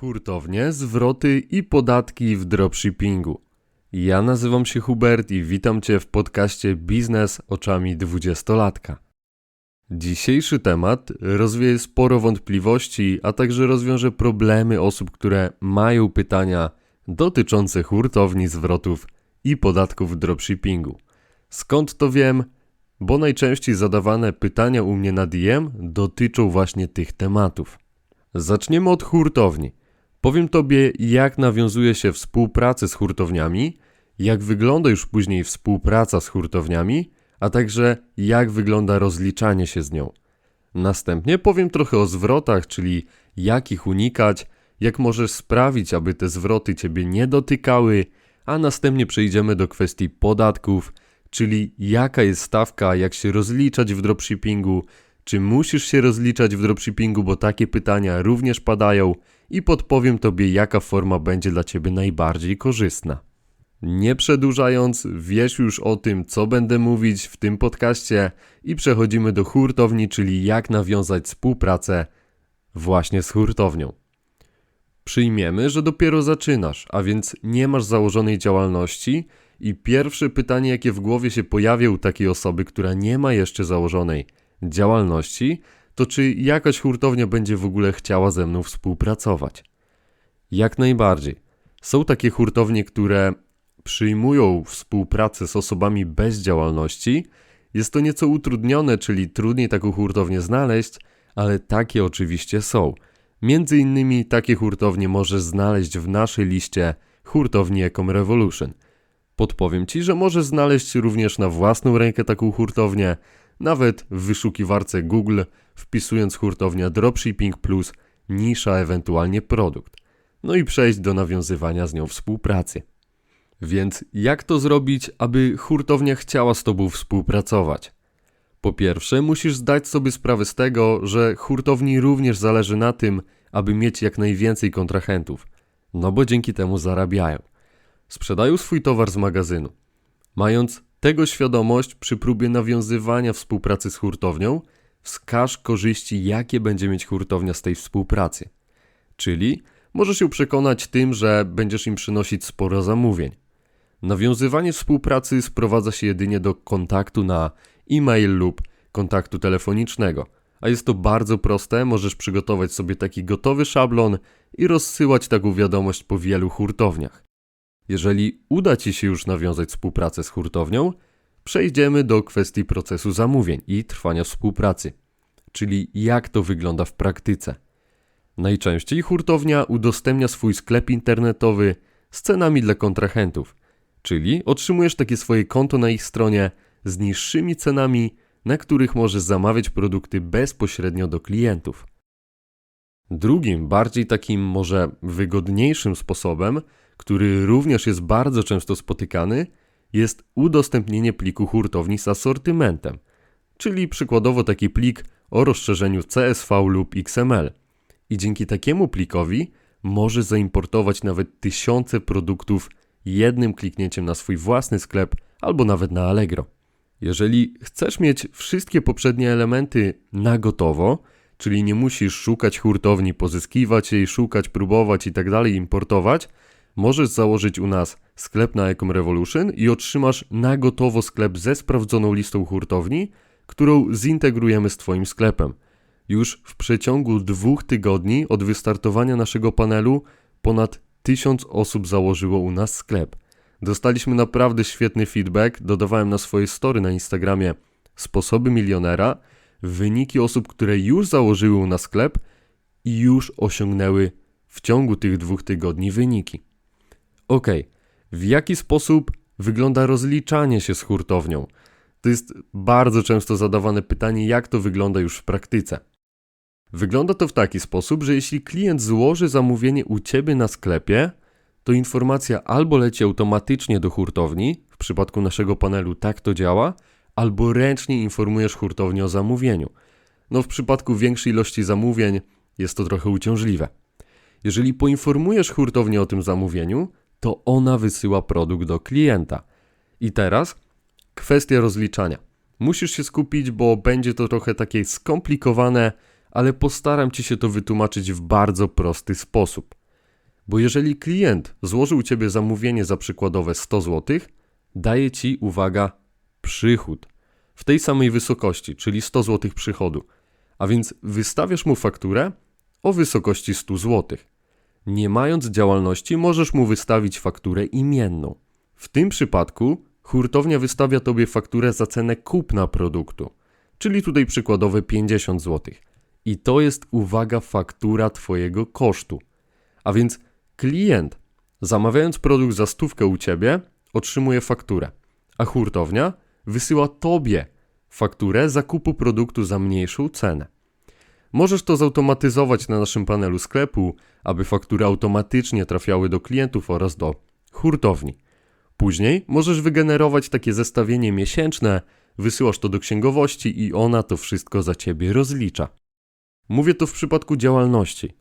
Hurtownie, zwroty i podatki w dropshippingu. Ja nazywam się Hubert i witam Cię w podcaście Biznes oczami dwudziestolatka. Dzisiejszy temat rozwieje sporo wątpliwości, a także rozwiąże problemy osób, które mają pytania dotyczące hurtowni, zwrotów i podatków w dropshippingu. Skąd to wiem? Bo najczęściej zadawane pytania u mnie na DM dotyczą właśnie tych tematów. Zaczniemy od hurtowni. Powiem Tobie, jak nawiązuje się współpracę z hurtowniami, jak wygląda już później współpraca z hurtowniami, a także jak wygląda rozliczanie się z nią. Następnie powiem trochę o zwrotach, czyli jak ich unikać, jak możesz sprawić, aby te zwroty Ciebie nie dotykały, a następnie przejdziemy do kwestii podatków, czyli jaka jest stawka, jak się rozliczać w dropshippingu, czy musisz się rozliczać w dropshippingu, bo takie pytania również padają i podpowiem Tobie, jaka forma będzie dla Ciebie najbardziej korzystna. Nie przedłużając, wiesz już o tym, co będę mówić w tym podcaście i przechodzimy do hurtowni, czyli jak nawiązać współpracę właśnie z hurtownią. Przyjmiemy, że dopiero zaczynasz, a więc nie masz założonej działalności i pierwsze pytanie, jakie w głowie się pojawia u takiej osoby, która nie ma jeszcze założonej działalności, to czy jakaś hurtownia będzie w ogóle chciała ze mną współpracować? Jak najbardziej. Są takie hurtownie, które przyjmują współpracę z osobami bez działalności. Jest to nieco utrudnione, czyli trudniej taką hurtownię znaleźć, ale takie oczywiście są. Między innymi takie hurtownie możesz znaleźć w naszej liście hurtowni Ecom Revolution. Podpowiem Ci, że możesz znaleźć również na własną rękę taką hurtownię, nawet w wyszukiwarce Google, wpisując hurtownia Dropshipping Plus, nisza ewentualnie produkt. No i przejść do nawiązywania z nią współpracy. Więc jak to zrobić, aby hurtownia chciała z Tobą współpracować? Po pierwsze, musisz zdać sobie sprawę z tego, że hurtowni również zależy na tym, aby mieć jak najwięcej kontrahentów, no bo dzięki temu zarabiają. Sprzedają swój towar z magazynu. Mając tego świadomość przy próbie nawiązywania współpracy z hurtownią, wskaż korzyści, jakie będzie mieć hurtownia z tej współpracy. Czyli możesz się przekonać tym, że będziesz im przynosić sporo zamówień. Nawiązywanie współpracy sprowadza się jedynie do kontaktu na e-mail lub kontaktu telefonicznego. A jest to bardzo proste, możesz przygotować sobie taki gotowy szablon i rozsyłać taką wiadomość po wielu hurtowniach. Jeżeli uda Ci się już nawiązać współpracę z hurtownią, przejdziemy do kwestii procesu zamówień i trwania współpracy, czyli jak to wygląda w praktyce. Najczęściej hurtownia udostępnia swój sklep internetowy z cenami dla kontrahentów, czyli otrzymujesz takie swoje konto na ich stronie z niższymi cenami, na których możesz zamawiać produkty bezpośrednio do klientów. Drugim, bardziej takim może wygodniejszym sposobem, który również jest bardzo często spotykany, jest udostępnienie pliku hurtowni z asortymentem, czyli przykładowo taki plik o rozszerzeniu CSV lub XML. I dzięki takiemu plikowi możesz zaimportować nawet tysiące produktów jednym kliknięciem na swój własny sklep albo nawet na Allegro. Jeżeli chcesz mieć wszystkie poprzednie elementy na gotowo, czyli nie musisz szukać hurtowni, pozyskiwać jej, szukać, próbować i tak importować, możesz założyć u nas sklep na Ecom Revolution i otrzymasz na gotowo sklep ze sprawdzoną listą hurtowni, którą zintegrujemy z Twoim sklepem. Już w przeciągu dwóch tygodni od wystartowania naszego panelu ponad tysiąc osób założyło u nas sklep. Dostaliśmy naprawdę świetny feedback, dodawałem na swoje story na Instagramie sposoby milionera, wyniki osób, które już założyły u nas sklep i już osiągnęły w ciągu tych dwóch tygodni wyniki. Ok, w jaki sposób wygląda rozliczanie się z hurtownią? To jest bardzo często zadawane pytanie, jak to wygląda już w praktyce. Wygląda to w taki sposób, że jeśli klient złoży zamówienie u ciebie na sklepie, to informacja albo leci automatycznie do hurtowni, w przypadku naszego panelu tak to działa, albo ręcznie informujesz hurtownię o zamówieniu. No w przypadku większej ilości zamówień jest to trochę uciążliwe. Jeżeli poinformujesz hurtownię o tym zamówieniu, to ona wysyła produkt do klienta. I teraz kwestia rozliczania. Musisz się skupić, bo będzie to trochę takie skomplikowane, ale postaram ci się to wytłumaczyć w bardzo prosty sposób. Bo jeżeli klient złożył ciebie zamówienie za przykładowe 100 zł, daje ci, uwaga, przychód w tej samej wysokości, czyli 100 zł przychodu. A więc wystawiasz mu fakturę o wysokości 100 zł. Nie mając działalności, możesz mu wystawić fakturę imienną. W tym przypadku hurtownia wystawia tobie fakturę za cenę kupna produktu, czyli tutaj przykładowe 50 zł. I to jest, uwaga, faktura twojego kosztu. A więc klient, zamawiając produkt za stówkę u ciebie, otrzymuje fakturę, a hurtownia wysyła tobie fakturę zakupu produktu za mniejszą cenę. Możesz to zautomatyzować na naszym panelu sklepu, aby faktury automatycznie trafiały do klientów oraz do hurtowni. Później możesz wygenerować takie zestawienie miesięczne, wysyłasz to do księgowości i ona to wszystko za ciebie rozlicza. Mówię to w przypadku działalności,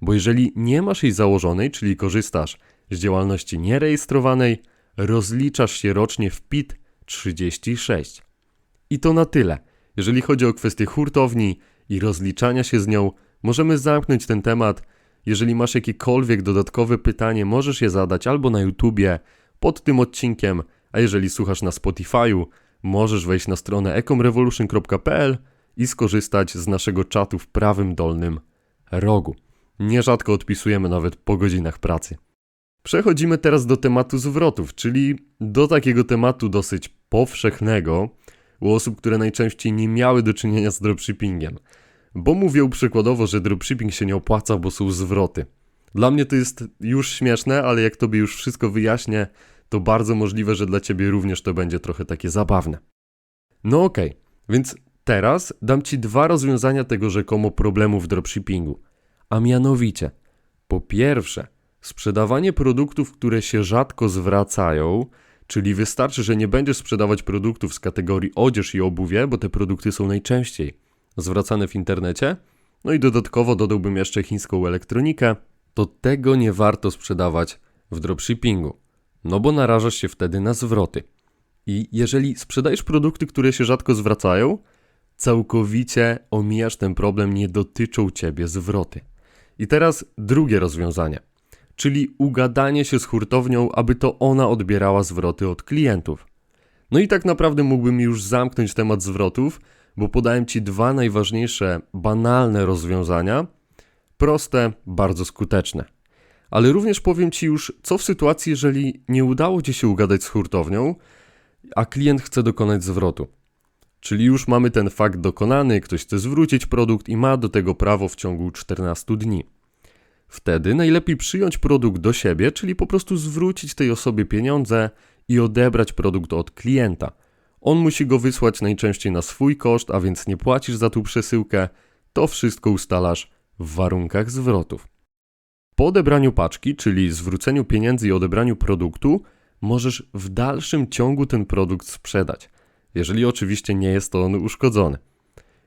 bo jeżeli nie masz jej założonej, czyli korzystasz z działalności nierejestrowanej, rozliczasz się rocznie w PIT 36. I to na tyle. Jeżeli chodzi o kwestię hurtowni i rozliczania się z nią, możemy zamknąć ten temat. Jeżeli masz jakiekolwiek dodatkowe pytanie, możesz je zadać albo na YouTubie, pod tym odcinkiem, a jeżeli słuchasz na Spotify'u, możesz wejść na stronę ecomrevolution.pl i skorzystać z naszego czatu w prawym dolnym rogu. Nierzadko odpisujemy nawet po godzinach pracy. Przechodzimy teraz do tematu zwrotów, czyli do takiego tematu dosyć powszechnego u osób, które najczęściej nie miały do czynienia z dropshippingiem. Bo mówią przykładowo, że dropshipping się nie opłaca, bo są zwroty. Dla mnie to jest już śmieszne, ale jak tobie już wszystko wyjaśnię, to bardzo możliwe, że dla ciebie również to będzie trochę takie zabawne. No okej, okay. więc teraz dam ci dwa rozwiązania tego rzekomo problemu w dropshippingu. A mianowicie, po pierwsze, sprzedawanie produktów, które się rzadko zwracają, czyli wystarczy, że nie będziesz sprzedawać produktów z kategorii odzież i obuwie, bo te produkty są najczęściej zwracane w internecie. No i dodatkowo dodałbym jeszcze chińską elektronikę, to tego nie warto sprzedawać w dropshippingu, no bo narażasz się wtedy na zwroty. I jeżeli sprzedajesz produkty, które się rzadko zwracają, całkowicie omijasz ten problem, nie dotyczą ciebie zwroty. I teraz drugie rozwiązanie, czyli ugadanie się z hurtownią, aby to ona odbierała zwroty od klientów. No i tak naprawdę mógłbym już zamknąć temat zwrotów, bo podałem Ci dwa najważniejsze, banalne rozwiązania, proste, bardzo skuteczne. Ale również powiem Ci już, co w sytuacji, jeżeli nie udało Ci się ugadać z hurtownią, a klient chce dokonać zwrotu. Czyli już mamy ten fakt dokonany, ktoś chce zwrócić produkt i ma do tego prawo w ciągu 14 dni. Wtedy najlepiej przyjąć produkt do siebie, czyli po prostu zwrócić tej osobie pieniądze i odebrać produkt od klienta. On musi go wysłać najczęściej na swój koszt, a więc nie płacisz za tą przesyłkę. To wszystko ustalasz w warunkach zwrotów. Po odebraniu paczki, czyli zwróceniu pieniędzy i odebraniu produktu, możesz w dalszym ciągu ten produkt sprzedać, jeżeli oczywiście nie jest on uszkodzony.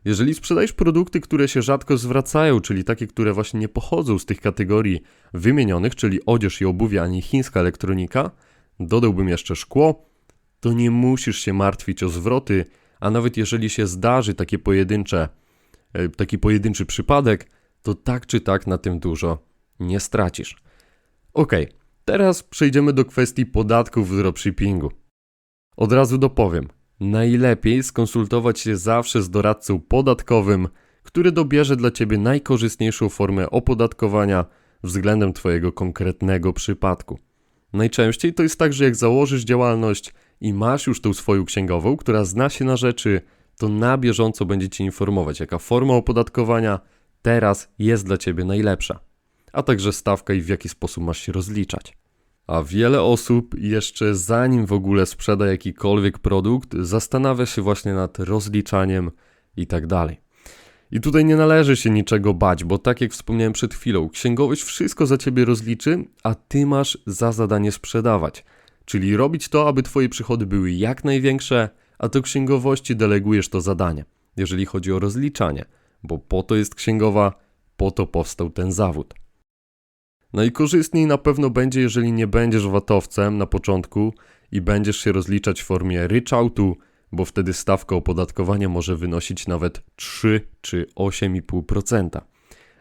Jeżeli sprzedajesz produkty, które się rzadko zwracają, czyli takie, które właśnie nie pochodzą z tych kategorii wymienionych, czyli odzież i obuwie, ani chińska elektronika, dodałbym jeszcze szkło, to nie musisz się martwić o zwroty, a nawet jeżeli się zdarzy takie pojedyncze, e, taki pojedynczy przypadek, to tak czy tak na tym dużo nie stracisz. Ok, teraz przejdziemy do kwestii podatków w dropshippingu. Od razu dopowiem. Najlepiej skonsultować się zawsze z doradcą podatkowym, który dobierze dla Ciebie najkorzystniejszą formę opodatkowania względem Twojego konkretnego przypadku. Najczęściej to jest tak, że jak założysz działalność i masz już tą swoją księgową, która zna się na rzeczy, to na bieżąco będzie Cię informować, jaka forma opodatkowania teraz jest dla Ciebie najlepsza, a także stawka i w jaki sposób masz się rozliczać. A wiele osób jeszcze zanim w ogóle sprzeda jakikolwiek produkt, zastanawia się właśnie nad rozliczaniem i tak dalej. I tutaj nie należy się niczego bać, bo tak jak wspomniałem przed chwilą, księgowość wszystko za ciebie rozliczy, a ty masz za zadanie sprzedawać. Czyli robić to, aby twoje przychody były jak największe, a do księgowości delegujesz to zadanie, jeżeli chodzi o rozliczanie, bo po to jest księgowa, po to powstał ten zawód. Najkorzystniej na pewno będzie, jeżeli nie będziesz watowcem na początku i będziesz się rozliczać w formie ryczałtu, bo wtedy stawka opodatkowania może wynosić nawet 3 czy 8,5%.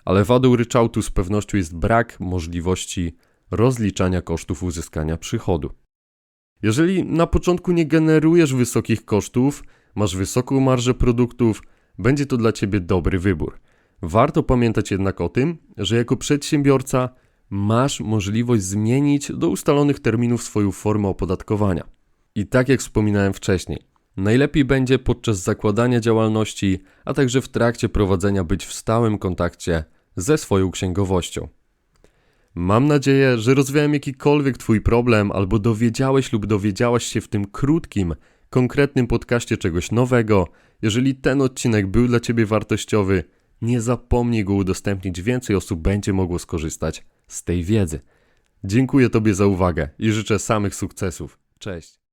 ale wadą ryczałtu z pewnością jest brak możliwości rozliczania kosztów uzyskania przychodu. Jeżeli na początku nie generujesz wysokich kosztów, masz wysoką marżę produktów, będzie to dla Ciebie dobry wybór. Warto pamiętać jednak o tym, że jako przedsiębiorca masz możliwość zmienić do ustalonych terminów swoją formę opodatkowania. I tak jak wspominałem wcześniej, najlepiej będzie podczas zakładania działalności, a także w trakcie prowadzenia być w stałym kontakcie ze swoją księgowością. Mam nadzieję, że rozwiałem jakikolwiek Twój problem, albo dowiedziałeś lub dowiedziałaś się w tym krótkim, konkretnym podcaście czegoś nowego. Jeżeli ten odcinek był dla Ciebie wartościowy, nie zapomnij go udostępnić, więcej osób będzie mogło skorzystać z tej wiedzy. Dziękuję Tobie za uwagę i życzę samych sukcesów. Cześć.